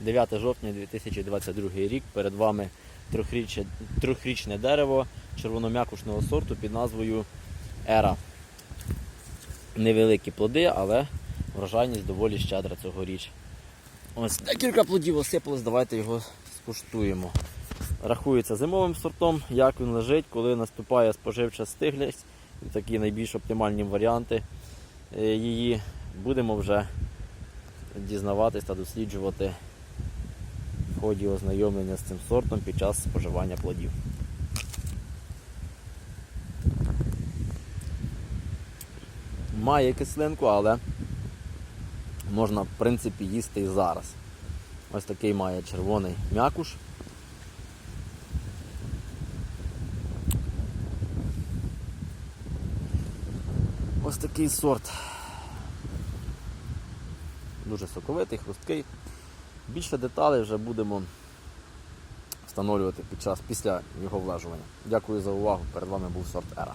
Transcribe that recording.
9 жовтня 2022 рік. Перед вами трьохрічне, дерево червоном'якушного сорту під назвою Ера. Невеликі плоди, але врожайність доволі щедра цьогоріч. Ось декілька плодів осипалось, давайте його скуштуємо. Рахується зимовим сортом, як він лежить, коли наступає споживча стиглість, такі найбільш оптимальні варіанти е, її. Будемо вже дізнаватись та досліджувати ході ознайомлення з цим сортом під час споживання плодів. Має кислинку, але можна в принципі їсти і зараз. Ось такий має червоний м'якуш. Ось такий сорт. Дуже соковитий, хрусткий. Більше деталей вже будемо встановлювати під час після його влажування. Дякую за увагу. Перед вами був сорт Ера.